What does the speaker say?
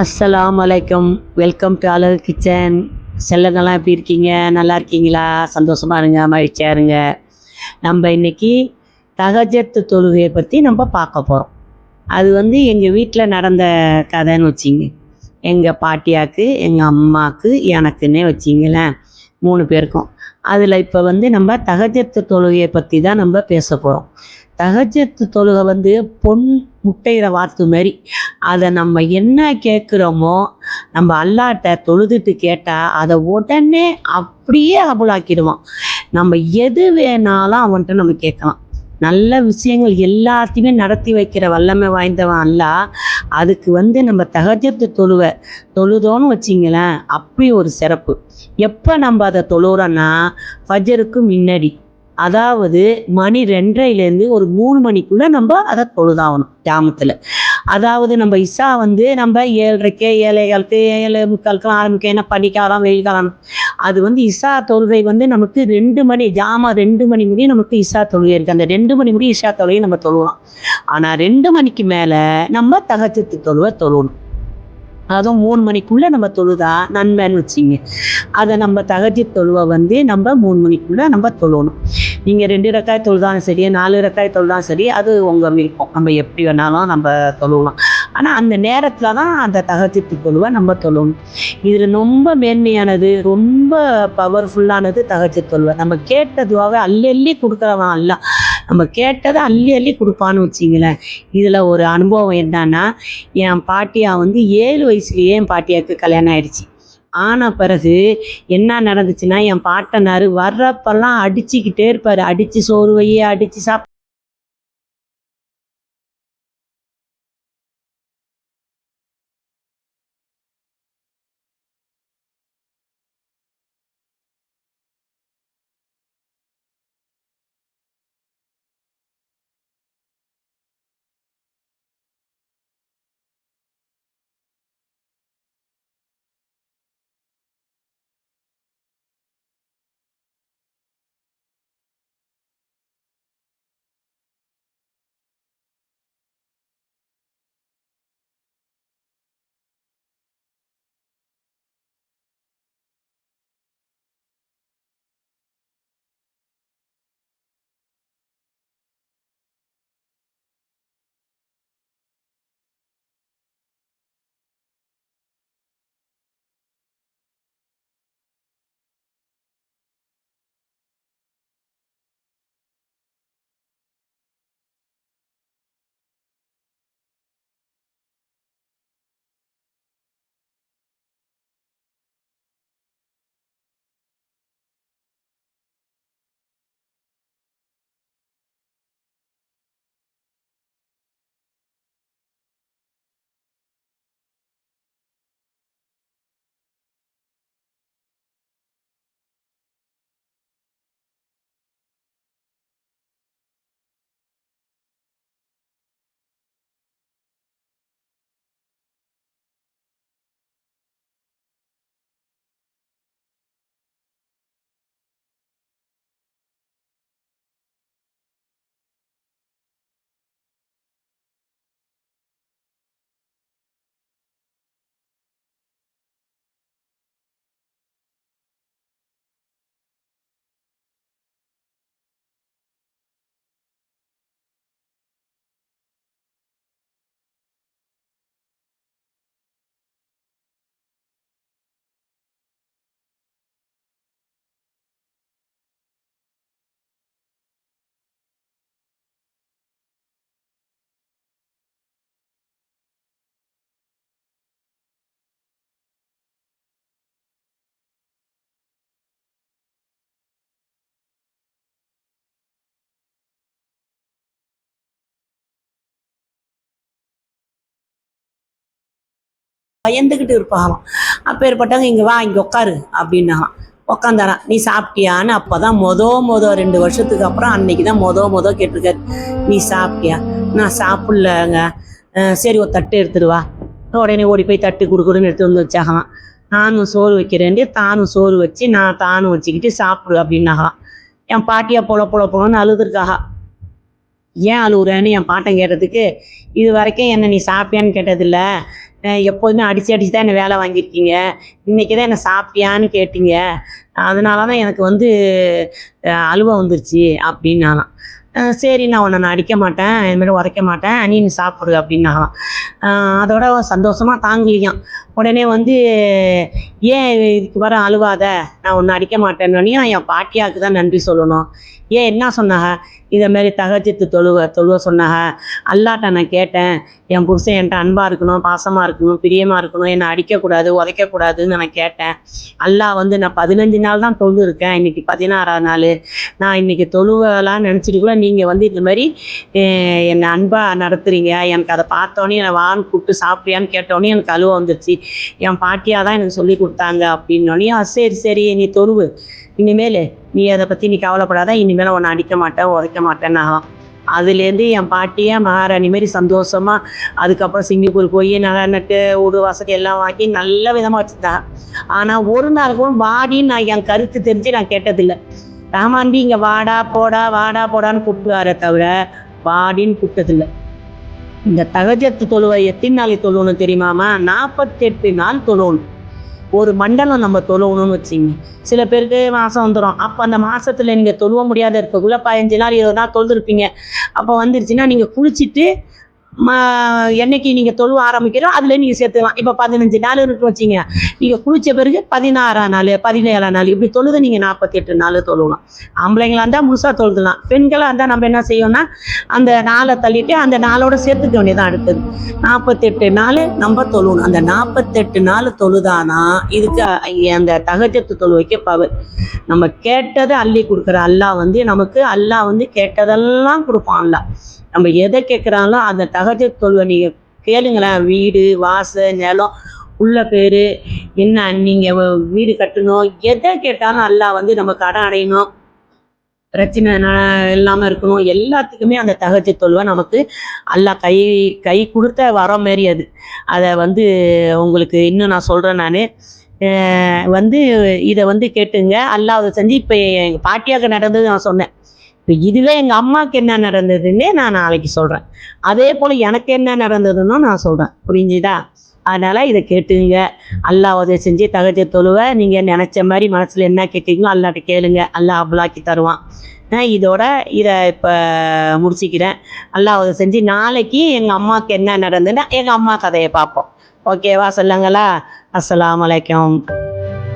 அஸ்ஸலாம் வலைக்கம் welcome to Azhagu kitchen செல்லங்கள்லாம் எப்படி இருக்கீங்க? நல்லா இருக்கீங்களா? சந்தோஷமா இருங்க மகிழ்ச்சியாக இருங்க. நம்ம இன்னைக்கு தகஜத்து தொழுகையை பற்றி நம்ம பார்க்க போகிறோம் அது வந்து எங்கள் வீட்டில் நடந்த கதைன்னு வச்சிங்க. எங்கள் பாட்டியாக்கு எங்கள் அம்மாவுக்கு எனக்குன்னே வச்சிங்களேன். மூணு பேருக்கும். அதில் இப்போ வந்து நம்ம தகஜத்து தொழுகையை பற்றி தான் நம்ம பேச போகிறோம் தகஜத்து தொழுகை வந்து பொன் முட்டையிற வார்த்தை மாதிரி அதை நம்ம என்ன கேட்குறோமோ நம்ம அல்லாட்ட தொழுதுட்டு கேட்டால் அதை உடனே அப்படியே அபுளாக்கிடுவான் நம்ம எது வேணாலும் அவன்கிட்ட நம்ம கேட்கலாம். நல்ல விஷயங்கள் எல்லாத்தையுமே நடத்தி வைக்கிற வல்லமை வாய்ந்தவன் அல்ல. அதுக்கு வந்து நம்ம தகஜத்து தொழுவை தொழுதோன்னு வச்சிங்களேன் அப்படி ஒரு சிறப்பு. எப்போ நம்ம அதை தொழுகிறோன்னா ஃபஜருக்கு முன்னாடி. அதாவது மணி ரெண்டரைலேருந்து ஒரு மூணு மணிக்குள்ளே நம்ம அதை தொழுதாகணும் கிராமத்தில் அதாவது நம்ம இஷா வந்து நம்ம ஏழரைக்கே ஏழை காலத்து ஏழு முக்காலுக்கெல்லாம் ஆரம்பிக்க ஏன்னா பனிக்காலம் வெயில் காலம் அது வந்து இஷா தொழுகை வந்து நமக்கு ரெண்டு மணி ஜாமா ரெண்டு மணி முடியும் நமக்கு இஷா தொழுகை இருக்குது அந்த ரெண்டு மணி முடியும் இஷா தொழுகை நம்ம தொழுவோம் ஆனால் ரெண்டு மணிக்கு மேலே நம்ம தகச்சத்து தொழுவை தொழுவணும் அதுவும் மூணு மணிக்குள்ளே நம்ம தொழுதா? நன்மைன்னு வச்சிங்க. அதை நம்ம தகஜி தொழுவை வந்து நம்ம மூணு மணிக்குள்ளே நம்ம தொழணும். நீங்கள் ரெண்டு ரக்காய் தொழுதாலும் சரி நாலு ரக்காய் தொழுதாலும் சரி அது உங்கள் விருப்பம். நம்ம எப்படி வேணாலும் நம்ம தொழுவலாம் ஆனால் அந்த நேரத்தில் தான் அந்த தகஜத்து தொழுவை நம்ம தொழணும். இதில் ரொம்ப மேன்மையானது ரொம்ப பவர்ஃபுல்லானது தகஜ தொழுவை. நம்ம கேட்டதுவாகவே அள்ளி அள்ளி கொடுக்குறவன் அல்ல. நம்ம கேட்டதை அள்ளி அள்ளி கொடுப்பான்னு வச்சிங்களேன். இதில் ஒரு அனுபவம் என்னன்னா என் பாட்டியா வந்து ஏழு வயசுலேயே என் பாட்டியாவுக்கு கல்யாணம் ஆயிடுச்சு. ஆன பிறகு என்ன நடந்துச்சுன்னா என் பாட்டனார் வர்றப்பெல்லாம் அடிச்சுக்கிட்டே இருப்பார். அடித்து சோறு வையே அடித்து சாப் பயந்துக்கிட்டு இருப்பாங்களாம். அப்பேற்பட்டவங்க இங்கே வா இங்கே உட்காரு அப்படின்னாங்களாம். உக்காந்தாராம். நீ சாப்பிட்டியான்னு? அப்போ தான் மொத மொத ரெண்டு வருஷத்துக்கு அப்புறம் அன்னைக்கு தான் மொத மொத கேட்டிருக்காரு. நீ சாப்பிட்டியா? நான் சாப்பிட்லங்க. சரி ஒரு தட்டு எடுத்துட்டு வா. உடனே ஓடி போய் தட்டு கொடுக்குறேன்னு எடுத்து வந்து வச்சாகலாம் நானும் சோறு வைக்கிறேன்டி தானும் சோறு வச்சு நான் தானும் வச்சுக்கிட்டு சாப்பிடு அப்படின்னாகலாம் என் பாட்டியா பொல பொல பொலன்னு அழுதுருக்காக ஏன் அழுகுறேன்னு என் பாட்டன் கேட்டதுக்கு இது வரைக்கும் என்ன நீ சாப்பிட்டியான்னு கேட்டதில்ல. எப்போதுமே அடித்து அடித்து தான் என்னை வேலை வாங்கியிருக்கீங்க. இன்றைக்கி தான் என்னை சாப்பிட்டியான்னு கேட்டீங்க. அதனால தான் எனக்கு வந்து அழுவ வந்துருச்சு அப்படின்னாலாம் சரி நான் உன்னை நான் அடிக்க மாட்டேன் இதுமாரி உதைக்க மாட்டேன் நீ நீ சாப்பிடு அப்படின்னாலாம் அதோட சந்தோஷமாக தாங்கலையாம் உடனே வந்து ஏன் இதுக்கு வர அழுவாத? நான் உன்னை அடிக்க மாட்டேன்னு என் பாட்டியாவுக்கு தான் நன்றி சொல்லணும். ஏன் என்ன சொன்னாங்க? இதை மாதிரி தகஜத்து தொழுவ தொழுவ சொன்னாங்க. அல்லாட்ட நான் கேட்டேன். என் புருஷன் என்கிட்ட அன்பாக இருக்கணும் பாசமாக இருக்கணும் பிரியமாக இருக்கணும் என்னை அடிக்கக்கூடாது உதைக்கக்கூடாதுன்னு நான் கேட்டேன். அல்லா வந்து நான் பதினஞ்சு நாள் தான் தொழு இருக்கேன். இன்னைக்கு பதினாறாவது நாள். நான் இன்னைக்கு தொழுவலாம் நினச்சிட்டு கூட நீங்கள் வந்து இந்த மாதிரி என்னை அன்பாக நடத்துகிறீங்க எனக்கு அதை பார்த்தோன்னே என்னை வான்னு கூப்பிட்டு சாப்பிட்றியான்னு கேட்டோன்னே எனக்கு அழுவ வந்துருச்சு. என் பாட்டியாக தான் எனக்கு சொல்லி கொடுத்தாங்க அப்படின்னோடனே சரி சரி நீ தொழுவு இனிமேல் நீ அதை பற்றி நீ கவலைப்படாத. இனிமேல் உன்னை அடிக்க மாட்டேன் உதைக்க மாட்டேன் நான் அதுலேருந்து என் பாட்டியை மகாராணி மாரி சந்தோஷமாக அதுக்கப்புறம் சிங்கப்பூர் போய் நல்லா நட்டு வீடு வசதி எல்லாம் வாங்கி நல்ல விதமாக வச்சுருந்தாங்க ஆனால் ஒரு நாள் வாடின்னு நான் என் கருத்து தெரிஞ்சு நான் கேட்டதில்லை. ராமாண்டி இங்கே வாடா போடா வாடா போடான்னு கூப்பிடுவாரே தவிர வாடின்னு கூப்பிட்டதில்லை. இந்த தகஜத்து தொழுவை எத்தனை நாளைக்கு தொழுவணும் தெரியுமாமா நாற்பத்தெட்டு நாள் தொழுவணும். ஒரு மண்டலம் நம்ம தொழுவணும்னு வச்சுங்க. சில பேருக்கு மாதம் வந்துடும் அப்போ அந்த மாதத்தில் நீங்கள் தொழுவ முடியாத இருக்கக்குள்ளே பதினஞ்சு நாள் இருபது நாள் தொழுதுருப்பீங்க. அப்போ வந்துருச்சுன்னா நீங்கள் குளிச்சுட்டு என்னைக்கு நீங்கள் தொழுவ ஆரம்பிக்கிறோம் அதில் நீங்கள் சேர்த்துக்கலாம். இப்போ பதினஞ்சு நாள் இருக்கு வச்சிங்க நீங்கள் குளிச்ச பிறகு பதினாறாம் நாள் பதினேழாம் நாள் இப்படி தொழுது நீங்கள் நாற்பத்தெட்டு நாள் தொழுவலாம் ஆம்பளைங்களா இருந்தால் முழுசாக தொழுதலாம். பெண்களாக இருந்தால் நம்ம என்ன செய்யணும்னா அந்த நாளை தள்ளிட்டு அந்த நாளோட சேர்த்துக்க வேண்டியதான் அடுத்தது. நாற்பத்தெட்டு நாள் நம்ம தொழுவணும் அந்த நாற்பத்தெட்டு நாள் தொழுதானா இதுக்கு அந்த தகஜத்து தொழுவைக்கு பவர் நம்ம கேட்டதை அள்ளி கொடுக்குற அல்லாஹ் வந்து நமக்கு அல்லாஹ் வந்து கேட்டதெல்லாம் கொடுப்பான் அல்லா நம்ம எதை கேட்குறாங்களோ அந்த தகஜ தொழுவை நீங்கள் கேளுங்களேன். வீடு வாசல் நிலம் உள்ள பேர் என்ன நீங்கள் வீடு கட்டணும். எதை கேட்டாலும் நல்லா வந்து நம்ம கடன் அடையணும். பிரச்சனை இல்லாமல் இருக்கணும். எல்லாத்துக்குமே அந்த தகஜ தொழுவை நமக்கு அல்லாஹ் கை கை கொடுத்த வர மாரி அது. அதை வந்து உங்களுக்கு இன்னும் நான் சொல்கிறேன் நான். வந்து இதை வந்து கேட்டுங்க. அல்லாஹ் அதை செஞ்சு இப்போ எங்கள் பாட்டியாக நடந்தது நான் சொன்னேன். இப்போ இதுவே எங்கள் அம்மாவுக்கு என்ன நடந்ததுன்னே நான் நாளைக்கு சொல்கிறேன் அதே போல் எனக்கு என்ன நடந்ததுன்னு நான் சொல்கிறேன் புரிஞ்சுதா? அதனால் இதை கேட்டுங்க. அல்லாஹ் உதவி செஞ்சு தகஜ தொழுவை நீங்கள் நினச்ச மாதிரி மனசில் என்ன கேட்குறீங்களோ அல்லாட்ட கேளுங்க. அல்லாஹ் அவ்வளாக்கி தருவான். நான் இதோட இதை இப்போ முடிச்சிக்கிறேன். அல்லாஹ் உதவி செஞ்சு நாளைக்கு எங்கள் அம்மாவுக்கு என்ன நடந்ததுன்னா எங்கள் அம்மா கதையை பார்ப்போம். ஓகேவா? சொல்லுங்களா? அஸ்லாம் வலைக்கம்